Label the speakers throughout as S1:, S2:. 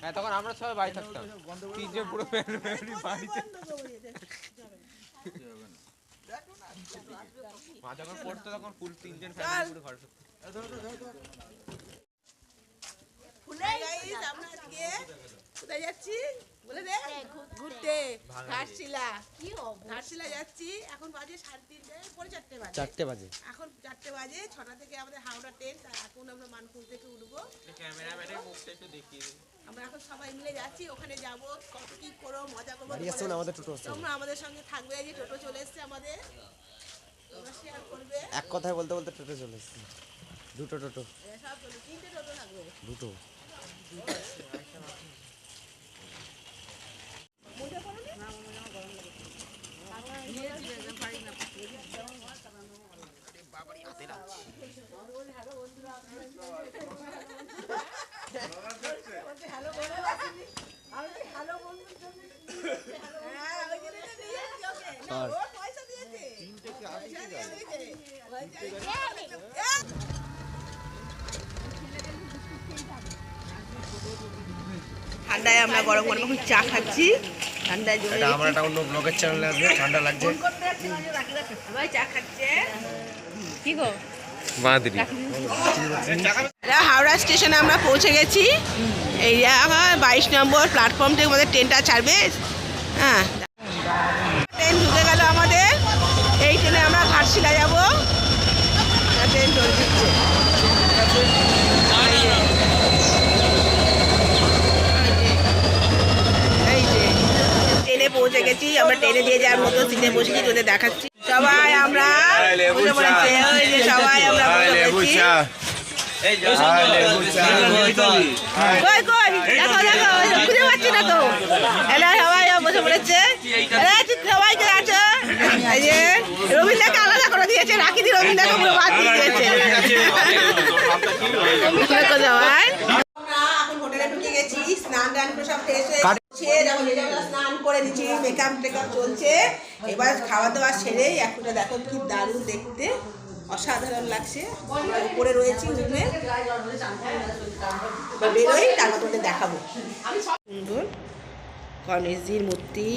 S1: হ্যাঁ তখন আমরা সবাই বাড়ি থাকতাম। তিনটে পুরো ফ্যামিলি বাড়িতে মা যখন পড়তো তখন ফুল তিনজন ফ্যামিলি পুরো
S2: আমরা আজকে কোথায় যাচ্ছি? বলে দে। ঘুরতে। ঘাটশিলা ঘাটশিলা যাচ্ছি। এখন বাজে সাড়ে তিনটে পরে চারটে বাজে।
S3: চারটে বাজে।
S2: এখন চারটে বাজে ছটা থেকে আমাদের হাওড়া ট্রেন এখন আমরা মানপুর থেকে উঠবো। আমরা এখন সবাই মিলে যাচ্ছি ওখানে যাব কত কি করো মজা করব
S3: আমাদের টোটো
S2: তোমরা আমাদের সঙ্গে থাকবে যে টোটো চলে এসছে আমাদের। তোমরা শেয়ার করবে।
S3: এক কথায় বলতে বলতে টোটো চলে এসছে। দুটো টোটো।
S2: সব তিনটে টোটো থাকবে।
S3: দুটো। আর?
S2: ও পয়সা দিয়েছে ঠান্ডায় আমরা গরম গরম এখন চা খাচ্ছি। ঠান্ডায় জমে
S3: এটা আমার একটা অন্য ব্লগের চ্যানেলে আসবে ঠান্ডা লাগছে।
S2: সবাই চা খাচ্ছে।
S1: মাদ্রি
S2: এটা হাওড়া স্টেশনে আমরা পৌঁছে গেছি। এই আমার বাইশ নম্বর প্ল্যাটফর্ম থেকে আমাদের ট্রেনটা ছাড়বে। হ্যাঁ ট্রেন ঢুকে গেল আমাদের এই ট্রেনে আমরা ঘাটশিলা যাব ট্রেন চলে দিচ্ছে এই যে ট্রেনে পৌঁছে গেছি আমরা ট্রেনে দিয়ে যাওয়ার মতো সিটে বসেছি তোদের দেখাচ্ছি। সবাই আমরা সবাই আমরা সবাইকে আছো? রবীন্দ্রকে আলাদা করে দিয়েছে রাখি দি রবীন্দ্রকে পুরো বাদ দিয়েছে। সবাই আমরা এখন হোটেলে ঢুকে গেছি স্নান টান করে সব ফ্রেশ হয়ে গেছে দেখো যে যারা স্নান করে দিচ্ছি মেকআপ টেকআপ চলছে। এবার খাওয়া দাওয়া সেরে একটা দেখো কি দারুণ দেখতে অসাধারণ লাগছে। উপরে রয়েছি রুমে বেরোই তারপর তোমাদের দেখাবো। সুন্দর গণেশজির মূর্তি।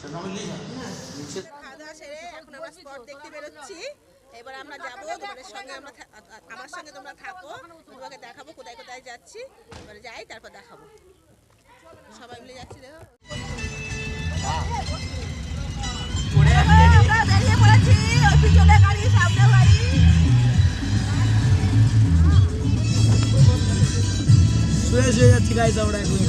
S2: খাওয়া দাওয়া সেরে এখন আমরা স্পট দেখতে বেরোচ্ছি। এবার আমরা যাব তোমাদের সঙ্গে আমরা আমার সঙ্গে তোমরা থাকো। তোমাকে দেখাবো কোথায় কোথায় যাচ্ছি। এবারে যাই তারপর দেখাবো। সবাই মিলে যাচ্ছি দেখো। আমরা পড়েছি। পিছনে গাড়ি সামনে গাড়ি।
S3: শুয়ে শুয়ে যাচ্ছি গাইজ আমরা এখন।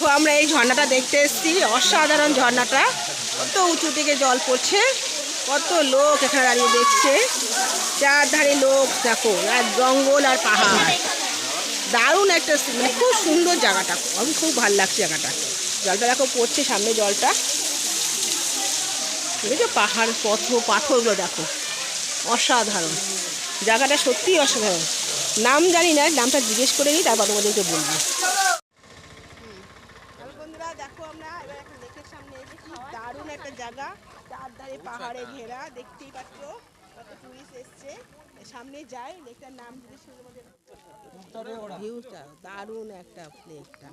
S2: দেখো, আমরা এই ঝর্ণাটা দেখতে এসেছি, অসাধারণ ঝর্ণাটা। কত উঁচু থেকে জল পড়ছে, কত লোক এখানে দাঁড়িয়ে দেখছে। চারধারে লোক, দেখো, আর জঙ্গল আর পাহাড়। দারুণ একটা মানে খুব সুন্দর জায়গাটা, আমি খুব ভালো লাগছে জায়গাটা। জলটা দেখো পড়ছে সামনে জলটা। দেখেছ পাহাড়, পথ, পাথরগুলো দেখো, অসাধারণ। জায়গাটা সত্যিই অসাধারণ। নাম জানি না, নামটা জিজ্ঞেস করে নিই, তারপর তোমাদেরকে বলব হ্যালো বন্ধুরা দেখো আমরা এবার একটা লেকের সামনে এসেছি দারুণ একটা জায়গা চারধারে পাহাড়ে ঘেরা দেখতেই পাচ্ছ কত টুরিস্ট এসছে। সামনে যাই লেকটার নাম ভিউটা দারুণ একটা লেকটা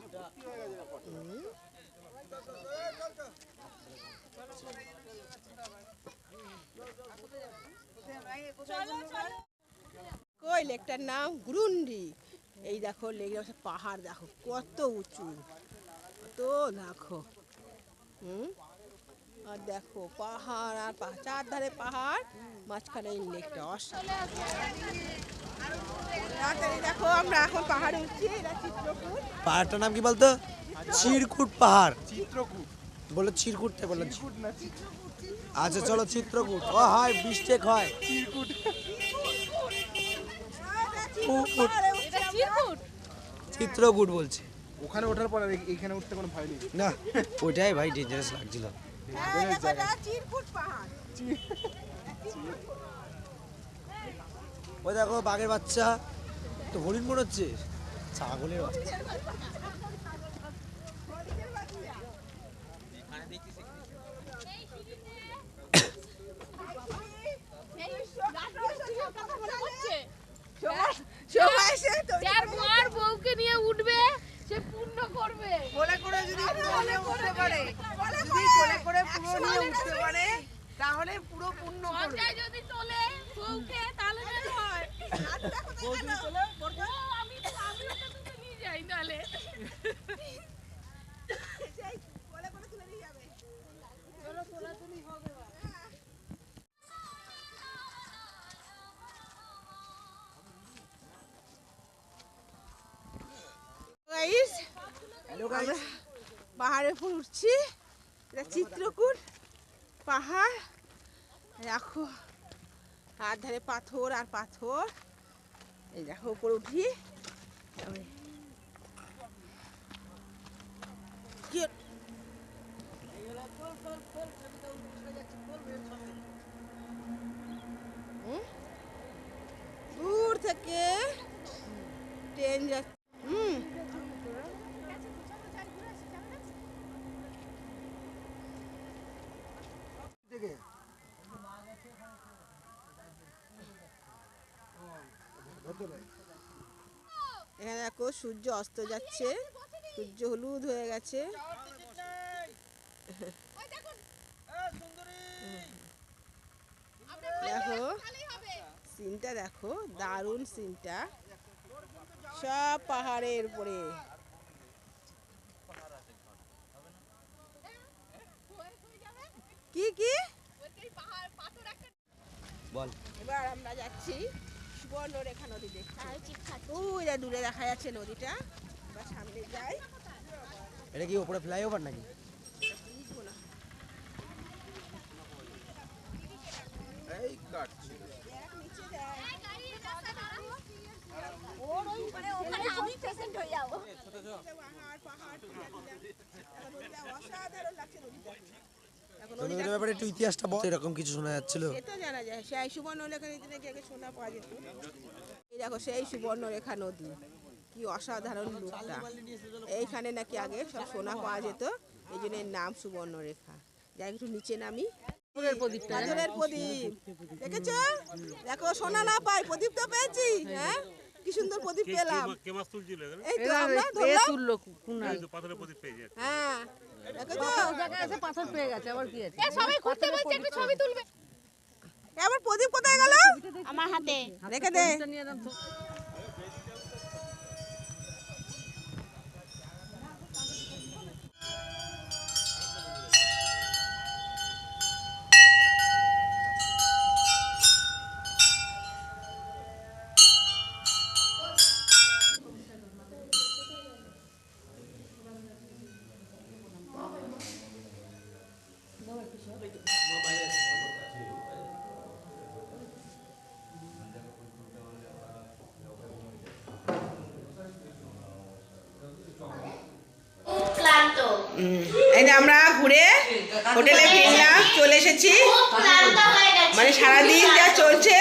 S2: কই লেকটার নাম? গুরুন্ডি। এই দেখো লেকের পাহাড় দেখো কত উঁচু। তো দেখো। হুম? আর দেখো পাহাড় আর পাহাড় চারধারে পাহাড় মাঝখানে এই লেকটা তাড়াতাড়ি দেখো আমরা এখন পাহাড়ে উঠছি এটা চিত্রকূট।
S3: পাহাড়টার নাম কি বলতো? চিরকুট পাহাড়।
S1: চিত্রকূট।
S3: বলো চিরকুটতে বলো আচ্ছা চলো চিত্রকূট। ও হয় বিস্টেক হয়। কুকুট। চিত্রকূট বলছে।
S1: ওখানে ওঠার পর এখানে উঠতে কোনো ভয় নেই।
S3: না ওইটাই ভাই ডেঞ্জারাস লাগছিল।
S2: হ্যাঁ দেখো
S3: ওই বাঘের বাচ্চা। তো হরিণ মনে হচ্ছে? ছাগলের বাচ্চা।
S2: সবাই এসে তো
S4: মার বউকে নিয়ে উঠবে। সে পূর্ণ করবে।
S2: কোলে করে যদি কোলে উঠতে পারে যদি কোলে করে পুরো নিয়ে উঠতে পারে তাহলে পুরো পূর্ণ করবে।
S4: যদি তোলে বউকে তাহলে হয়। ও, আমি তো
S2: উপর উঠছি। এটা চিত্রকূট, পাহাড়। দেখো, আর ধারে পাথর আর পাথর। এই দেখো, উপরে উঠি। দূর থেকে ট্রেন যাচ্ছে। সূর্য অস্ত যাচ্ছে। সূর্য হলুদ হয়ে গেছে। দেখো সিনটা দেখো দারুণ সিনটা। সব পাহাড়ের উপরে। কি কি?
S3: বল।
S2: এবার আমরা যাচ্ছি। সুবর্ণরেখা নদী দেখতে ওই দূরে দেখা যাচ্ছে নদীটা আমরা সামনে যাই
S3: এটা কি ওপরে ফ্লাইওভার নাকি
S2: অসাধারণ লাগছে নদীটা
S3: নদীর ব্যাপারে একটু ইতিহাসটা বল। এরকম কিছু শোনা যাচ্ছিল।
S2: সে জানা যায়। সেই সুবর্ণরেখা নদী নাকি আগে সোনা পাওয়া যেত। এই দেখো সেই সুবর্ণরেখা নদী। কি অসাধারণ লোকটা এইখানে নাকি আগে সব সোনা পাওয়া যেত। এই জন্য নাম সুবর্ণরেখা। যাই একটু নিচে নামি। পাথরের প্রদীপ। দেখেছ? দেখো সোনা না পাই। প্রদীপ তো পেয়েছি হ্যাঁ? কি সুন্দর প্রদীপ পেলাম। এই তো আমরা ধরলাম।
S5: এই তো আছে পাথর পেয়ে যাচ্ছে
S2: হ্যাঁ দেখেছ
S4: এ, সবাই ঘুরতে বলছে একটু ছবি তুলবে।
S2: এবার প্রদীপ কোথায় গেল?
S4: আমার হাতে।
S2: রেখে দে। আমরা ঘুরে হোটেলে ফিরলাম চলে এসেছি। মানে সারাদিন যা চলছে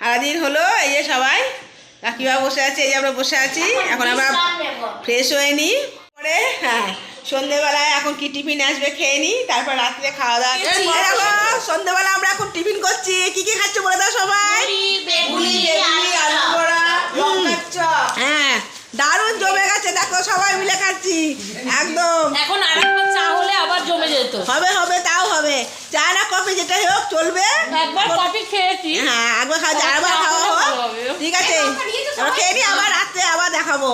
S2: সারাদিন হলো এই যে সবাই। কাকিমা বসে আছে এই যে আমরা বসে আছি। এখন আমরা ফ্রেশ হয়ে নিই পরে হ্যাঁ সন্ধেবেলায় এখন কি টিফিন আসবে খেয়ে নিই তারপর রাত্রে খাওয়া দাওয়া সন্ধেবেলা আমরা এখন টিফিন করছি। কি কি খাচ্ছ বলে দাও সবাই? হ্যাঁ। দারুণ জমে সবাই মিলে খাচ্ছি। একদম।
S6: এখন আরেকবার চা হলে আবার জমে যেত।
S2: হবে হবে তাও হবে। চা না কফি যেটাই হোক চলবে।
S6: একবার কফি খেয়েছি।
S2: হ্যাঁ একবার খাওয়া যায় আবার খাওয়া হোক। ঠিক আছে। খেয়ে নি আবার রাত্রে আবার দেখাবো।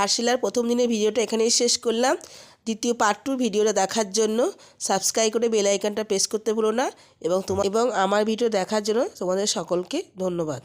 S7: ঘাটশিলার প্রথম দিনের ভিডিওটা এখানেই শেষ করলাম। দ্বিতীয় পার্ট টু ভিডিওটা দেখার জন্য সাবস্ক্রাইব করে বেল আইকনটা প্রেস করতে ভুলো না। এবং তোমার এবং আমার ভিডিও দেখার জন্য তোমাদের সকলকে ধন্যবাদ।